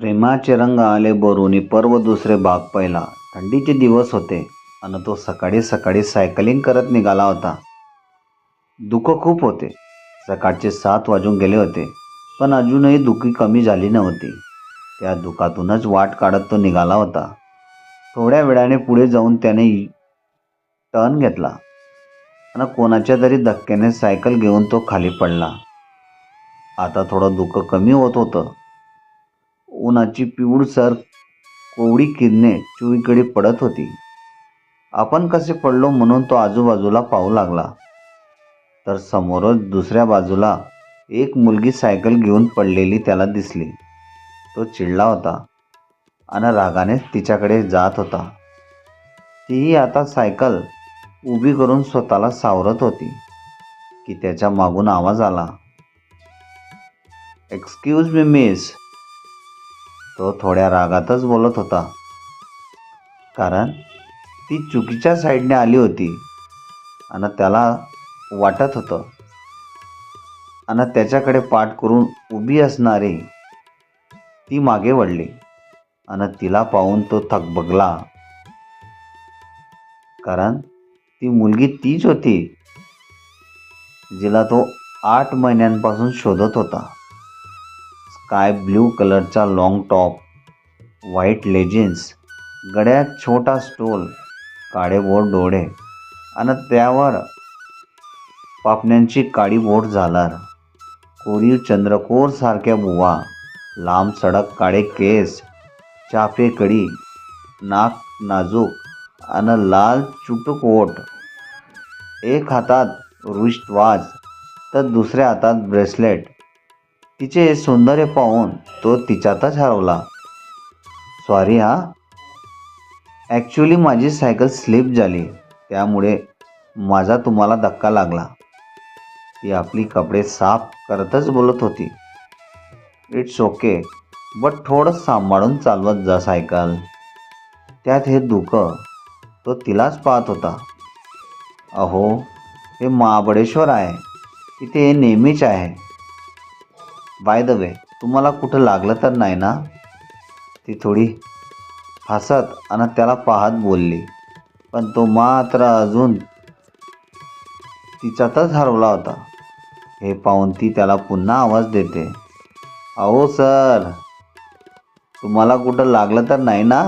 प्रेमाचे रंग आले बरोनी पर्व दुसरे भाग पहिला. थंडीचे दिवस होते आणि तो सकाळी सकाळी सायकलिंग करत निघाला होता. दुःख खूप होते. सकाळचे सात वाजून गेले होते पण अजूनही दुखी कमी झाली नव्हती. त्या दुःखातूनच वाट काढत तो निघाला होता. थोड्या वेळाने पुढे जाऊन त्याने टर्न घेतला. आणि कोणाच्या तरी धक्क्याने सायकल घेऊन तो खाली पडला. आता थोडं दुःख कमी होत होतं. उन्हाची पिवळसर कोवळी किरणे चुवीकडे पडत होती. आपण कसे पडलो म्हणून तो आजूबाजूला पाहू लागला. तर समोरच दुसऱ्या बाजूला एक मुलगी सायकल घेऊन पडलेली त्याला दिसली. तो चिडला होता आणि रागाने तिच्याकडे जात होता. तीही आता सायकल उभी करून स्वतःला सावरत होती की त्याच्या मागून आवाज आला. एक्सक्यूज मी मिस तो थोड्या रागातच बोलत होता. कारण ती चुकीच्या साईडने आली होती आणि त्याला वाटत होतं. आणि त्याच्याकडे पाठ करून उभी असणारी ती मागे वळली आणि तिला पाहून तो थकबगला. कारण ती मुलगी तीच होती जिला तो आठ महिन्यांपासून शोधत होता. स्काय ब्ल्यू कलरचा लाँग टॉप व्हाईट लेजिन्स गड्यात छोटा स्टोल काळेबोट डोळे आणि त्यावर पापण्यांची काळी बोट झालार. कोरीव चंद्रकोर सारख्या बुवा लांब सडक काळे केस चाफे कडी नाक नाजूक आणि लाल चुटूक ओठ. एक हातात रुष्टवाज तर दुसऱ्या हातात ब्रेसलेट. तिचे सौंदर्य पाहून तो तिच्यातच हरवला. सॉरी हा. ॲक्च्युली माझी सायकल स्लिप झाली. त्यामुळे माझा तुम्हाला धक्का लागला. ती आपली कपडे साफ करतच बोलत होती. इट्स ओके बट थोडं सांभाळून चालवत जा सायकल त्यात हे दुखं तो तिलाच पाहत होता. अहो हे महाबळेश्वर आहे. तिथे हे नेहमीच आहे. बाय द वे तुम्हाला कुठं लागलं तर नाही ना? ती थोडी हसत आणि त्याला पाहत बोलली. पण तो मात्र अजून तिच्यातच हरवला होता. हे पाहून ती त्याला पुन्हा आवाज देते. अहो सर तुम्हाला कुठं लागलं तर नाही ना?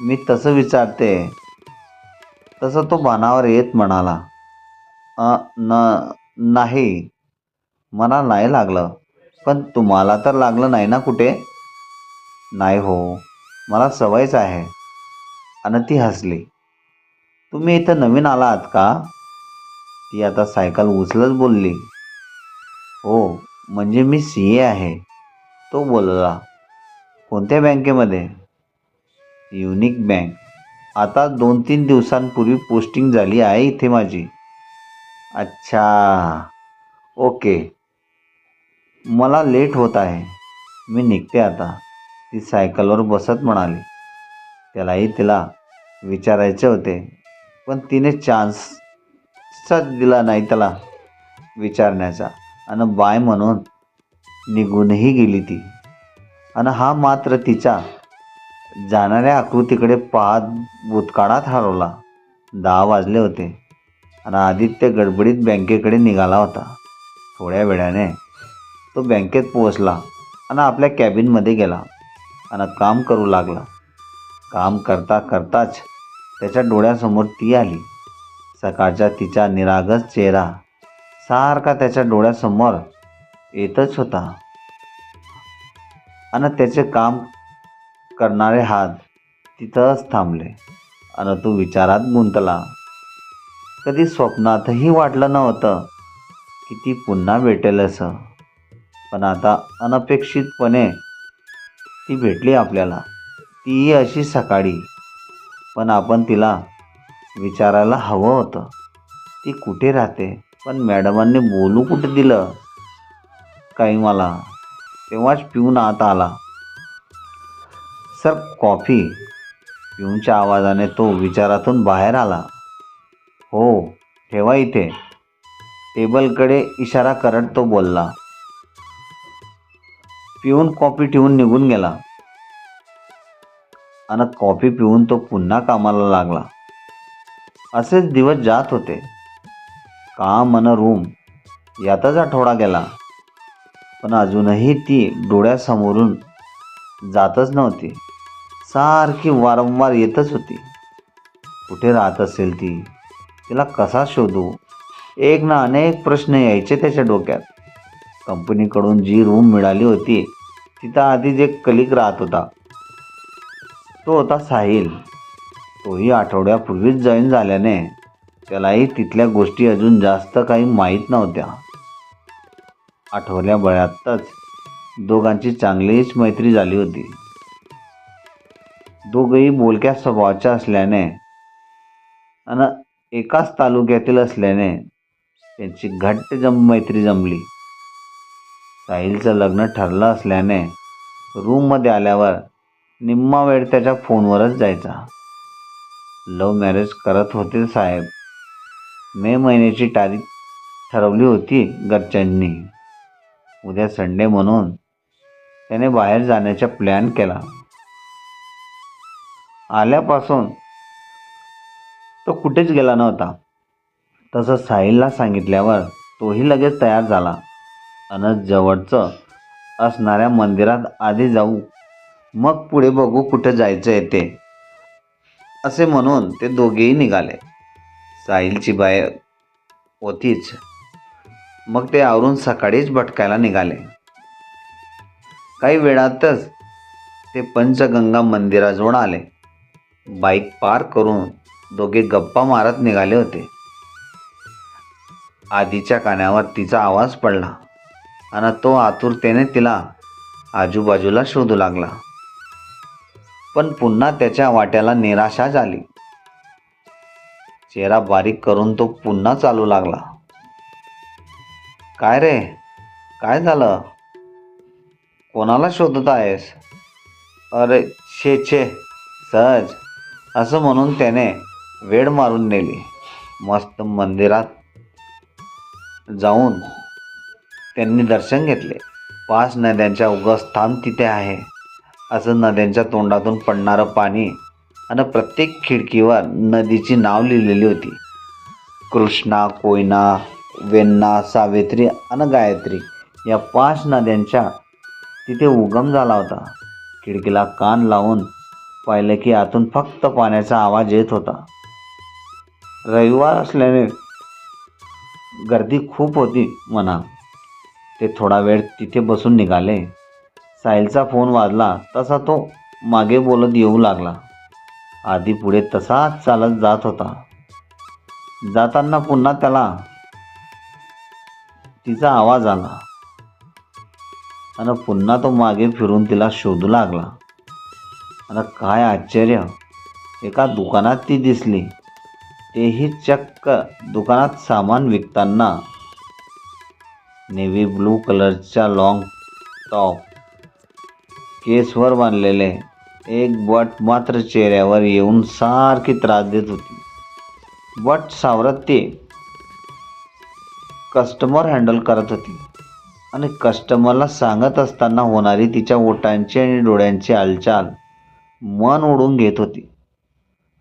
मी तसं विचारते. तसं तो बाणावर येत म्हणाला. न नाही. मला नाही लागलं. पण तुम्हाला तर लागलं नाही ना कुठे? नाही हो मला सवयच आहे. आणि ती हसली. तुम्ही इथं नवीन आला आहात का? ती आता सायकल उचलत बोलली. हो म्हणजे मी सी ए आहे. तो बोलला कोणत्या बँकेमध्ये? Unique bank. आता दोन तीन दिवसांपूर्वी पोस्टिंग झाली आहे इथे माझी. अच्छा. ओके. मला लेट होत आहे. मी निघते आता. ती सायकलवर बसत म्हणाली. त्यालाही तिला विचारायचे होते. पण तिने चान्सच दिला नाही त्याला विचारण्याचा. आणि बाय म्हणून निघूनही गेली ती. आणि हा मात्र तिच्या जाणाऱ्या आकृतीकडे पाहत भूतकाळात हरवला. दहा वाजले होते. आणि आदित्य गडबडीत बँकेकडे निघाला होता. थोड्या वेळाने तो बँकेत पोहोचला आणि आपल्या कॅबिनमध्ये गेला आणि काम करू लागला. काम करता करताच त्याच्या डोळ्यासमोर ती आली. सकाळचा तिचा निरागस चेहरा सारखा त्याच्या डोळ्यासमोर येतच होता. आणि त्याचे काम करणारे हात तिथंच थांबले आणि तो विचारात गुंतला. कधी स्वप्नातही वाटलं नव्हतं की ती पुन्हा भेटेल असं पण आता अनपेक्षितपणे ती भेटली आपल्याला. तीही अशी सकाळी. पण आपण तिला विचारायला हवं होतं. ती कुठे राहते? पण मॅडमांनी बोलू कुठे दिलं? काही मला तेव्हाच पिऊन आत आला. Sir coffee. पिऊनच्या आवाजाने तो विचारातून बाहेर आला. हो ठेवा इथे. टेबलकडे इशारा करत तो बोलला. पिऊन कॉफी ठेवून निघून गेला. आणि कॉफी पिऊन तो पुन्हा कामाला लागला. असेच दिवस जात होते. काम आणि रूम यातच आठवडा गेला. पण अजूनही ती डोळ्यासमोरून जातच नव्हती. सारखी वारंवार येतच होती. कुठे राहत असेल ती? तिला कसा शोधू? एक ना अनेक प्रश्न यायचे त्याच्या डोक्यात. कंपनीकडून जी रूम मिळाली होती तिथं आधीच एक कलिक राहत होता. तो होता साहिल. तोही आठवड्यापूर्वीच जॉईन झाल्याने त्यालाही तिथल्या गोष्टी अजून जास्त काही माहीत नव्हत्या. आठवल्या बळ्यातच दोघांची चांगलीच मैत्री झाली होती. दोघंही बोलक्या स्वभावाच्या असल्याने आणि एकाच तालुक्यातील असल्याने त्यांची घट्ट जम मैत्री जमली. साहिलचं लग्न ठरलं असल्याने रूममध्ये आल्यावर निम्मा वेळ त्याच्या फोनवरच जायचा. लव्ह मॅरेज करत होते साहेब. मे महिन्याची तारीख ठरवली होती घरच्यांनी. उद्या संडे म्हणून त्याने बाहेर जाण्याचा प्लॅन केला. आल्यापासून तो कुठेच गेला नव्हता. तसं साहिलला सांगितल्यावर तोही लगेच तयार झाला. अन जवळचं असणाऱ्या मंदिरात आधी जाऊ. मग पुढे बघू कुठं जायचं आहे ते. असे म्हणून ते दोघेही निघाले. साहिलची बाय होतीच. मग ते आवरून सकाळीच भटकायला निघाले. काही वेळातच ते पंचगंगा मंदिराजवळ आले. बाईक पार करून दोघे गप्पा मारत निघाले होते. आधीच्या कानावर तिचा आवाज पडला. आणि तो आतुरतेने तिला आजूबाजूला शोधू लागला. पण पुन्हा त्याच्या वाट्याला निराशा झाली. चेहरा बारीक करून तो पुन्हा चालू लागला. काय रे? काय झालं? कोणाला शोधत आहेस? अरे छे छे सहज असं म्हणून त्याने वेड मारून नेली. मस्त मंदिरात जाऊन त्यांनी दर्शन घेतले. पाच नद्यांच्या उगस्थान तिथे आहे. असं नद्यांच्या तोंडातून पडणारं पाणी आणि प्रत्येक खिडकीवर नदीची नाव लिहिलेली होती. कृष्णा कोयना वेन्ना सावित्री आणि गायत्री या पाच नद्यांच्या तिथे उगम झाला होता. खिडकीला कान लावून पाहिलं की आतून फक्त पाण्याचा आवाज येत होता. रविवार असल्याने गर्दी खूप होती म्हणा. ते थोडा वेळ तिथे बसून निघाले. साहिलचा फोन वाजला तसा तो मागे बोलत येऊ लागला. आधी पुढे तसाच चालत जात होता. जाताना पुन्हा त्याला तिचा आवाज आला. आणि पुन्हा तो मागे फिरून तिला शोधू लागला. आणि काय आश्चर्य! एका दुकानात ती दिसली. तेही चक्क दुकानात सामान विकताना नेव्ही ब्लू कलरच्या लाँग टॉप केसवर बांधलेले एक बट मात्र चेहऱ्यावर येऊन सारखी त्रास देत होती. बट सावरत ते कस्टमर हँडल करत होती आणि कस्टमरला सांगत असताना होणारी तिच्या ओटांची आणि डोळ्यांची हालचाल मन ओढून घेत होती.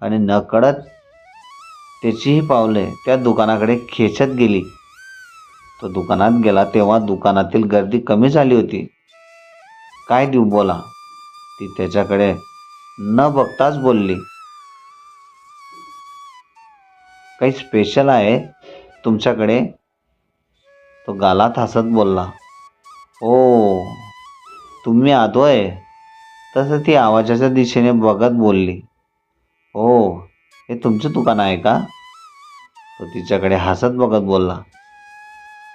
आणि नकळत त्याचीही पावले त्या दुकानाकडे खेचत गेली. तो दुकानात गेला तेव्हा दुकानातील गर्दी कमी झाली होती. काय देऊ बोला. ती त्याच्याकडे न बघताच बोलली. काही स्पेशल आहे तुमच्याकडे? तो गालात हसत बोलला. हो तुम्ही आतोय. तसं ती आवाजाच्या दिशेने बघत बोलली. हो हे तुमचं दुकान आहे का? तो तिच्याकडे हसत बघत बोलला.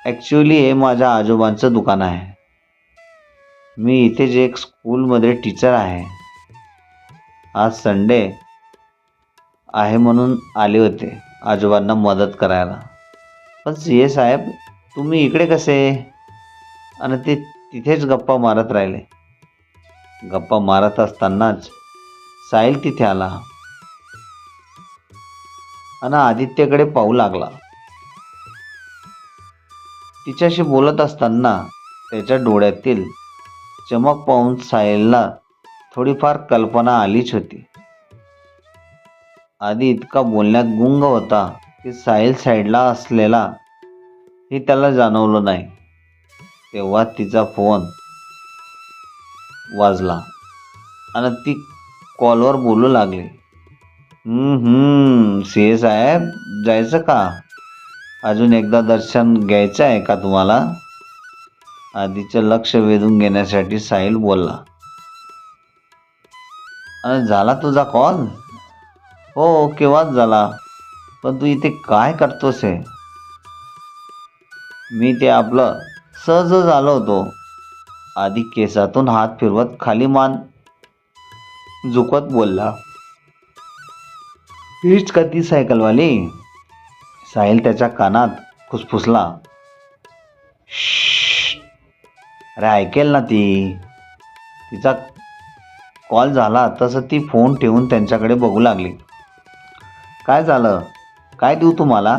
ॲक्च्युली हे माझ्या आजोबांचं दुकान आहे. मी इथे जे एक स्कूलमध्ये टीचर आहे. आज संडे आहे म्हणून आले होते आजोबांना मदत करायला. पण सी ए साहेब तुम्ही इकडे कसे? आणि ते तिथेच गप्पा मारत राहिले. गप्पा मारत असतानाच साहिल तिथे आला. आणि आदित्यकडे पाहू लागला. तिच्याशी बोलत असताना त्याच्या डोळ्यातील चमक पाहून साहिलला थोडीफार कल्पना आलीच होती. आधी इतका बोलण्यात गुंग होता की साहिल साईडला असलेला हे त्याला जाणवलं नाही. तेव्हा तिचा फोन वाजला आणि ती कॉलवर बोलू लागली. सी हम्म, सी साहेब जायचं का? अजून एकदा दर्शन घ्यायचं आहे का तुम्हाला? आधीचं लक्ष वेधून घेण्यासाठी साहिल बोलला. अरे झाला तुझा कॉल हो केव्हाच झाला? पण तू इथे काय करतोस आहे मी ते आपलं सहजच आलो होतो. आधी केसातून हात फिरवत खाली मान झुकत बोलला. हीच का ती सायकलवाली? साहिल त्याच्या कानात फुसफुसला. अरे ऐकेल ना ती तिचा कॉल झाला तसं ती फोन ठेवून त्यांच्याकडे बघू लागली काय झालं काय देऊ तुम्हाला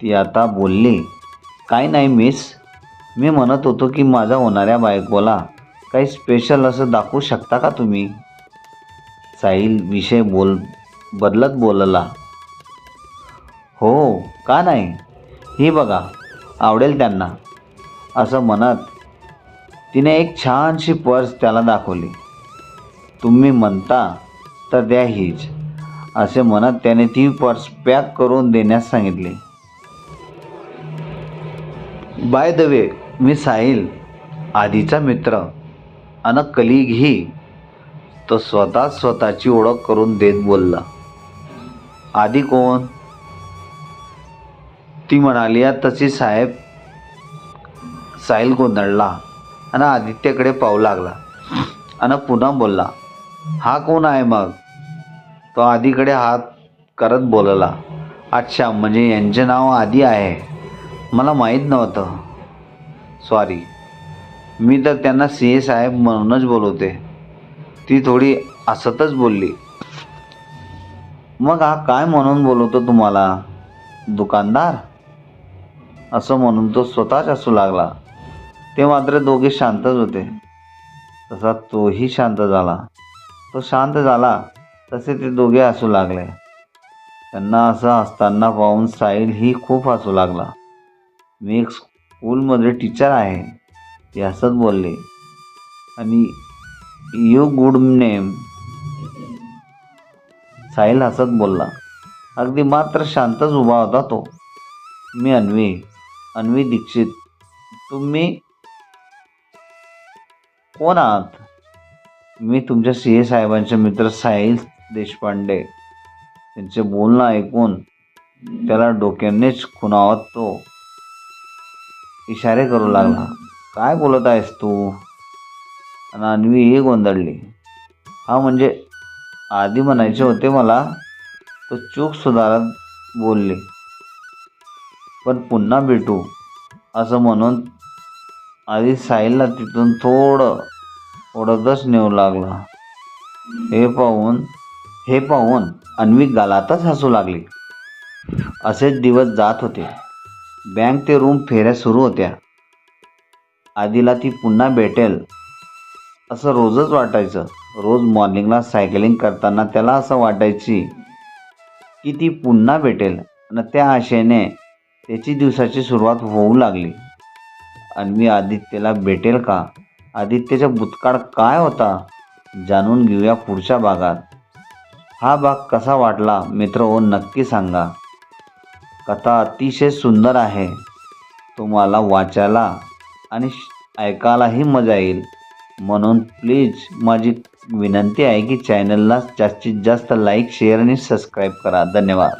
ती आता बोलली काय नाही मिस मी म्हणत होतो की माझ्या होणाऱ्या बायकोला काही स्पेशल असं दाखवू शकता का तुम्ही साहिल विषय बोल बदलत बोलला हो का नाही? ही बघा आवडेल त्यांना. असं म्हणत तिने एक छानशी पर्स त्याला दाखवली. तुम्ही म्हणता तर द्या हीच. असे म्हणत त्याने ती पर्स पॅक करून देण्यास सांगितले. बाय द वे मी साहिल आधीचा मित्र. अन कलिगही तो स्वतः स्वतःची ओळख करून देत बोलला. आधी कोण? ती म्हणाली "आ, तशी साहेब. साहिल गोंधळला आणि आदित्यकडे पाहू लागला आणि पुन्हा बोलला हा कोण आहे मग? तो आधीकडे हात करत बोलला अच्छा म्हणजे यांचे नाव आधी आहे. मला माहीत नव्हतं. सॉरी मी तर त्यांना सी ए साहेब म्हणूनच बोलवते. ती थोडी असतच बोलली. मग हा काय म्हणून बोलवतो तुम्हाला दुकानदार? असं म्हणून तो स्वतःच असू लागला. ते मात्र दोघे शांतच होते. तसा तोही शांत झाला. तो शांत झाला तसे ते दोघे हसू लागले. त्यांना असं हसताना पाहून साहिल ही खूप हसू लागला. मी एक स्कूलमध्ये टीचर आहे ती हसत बोलले. आणि यू गुड नेम. साहिल हसत बोलला. अगदी मात्र शांतच उभा होता तो. मी अन्वी. अन्वी दीक्षित तुम्ही कोण आहात? मी तुमच्या सी ए साहेबांचे मित्र साहिल देशपांडे. त्यांचे बोलणं ऐकून त्याला डोक्यानेच खुणावत तो इशारे करू लागला. काय बोलत आहेस तू? आणि अन्वी ही गोंधळली. हा म्हणजे आधी म्हणायचे होते मला तो चूक सुधारत बोलली. पण पुन्हा भेटू. असं म्हणून आधी साहिलला तिथून थोडं ओढतच नेऊ लागला. हे पाहून हे पाहून अन्वी गालातच हसू लागली. असेच दिवस जात होते. बँक ते रूम फेऱ्या सुरू होत्या. आधीला ती पुन्हा भेटेल असं रोजच वाटायचं. रोज मॉर्निंगला सायकलिंग करताना त्याला असं वाटायची की ती पुन्हा भेटेल. आणि त्या आशेने त्याची दिवसाची सुरुवात होऊ लागली. अन्वी आदित्यला भेटेल का? आदित्यचा भूतकाळ काय होता? जाणून घेऊया पुढच्या भागात. हा भाग कसा वाटला? मित्र हो नक्की सांगा. कथा अतिशय सुंदर आहे. तुम्हाला वाचायला आणि श- ऐकायलाही मजा येईल. म्हणून प्लीज माझी विनंती आहे की चॅनलला जास्तीत जास्त लाईक शेअर आणि सबस्क्राईब करा. धन्यवाद.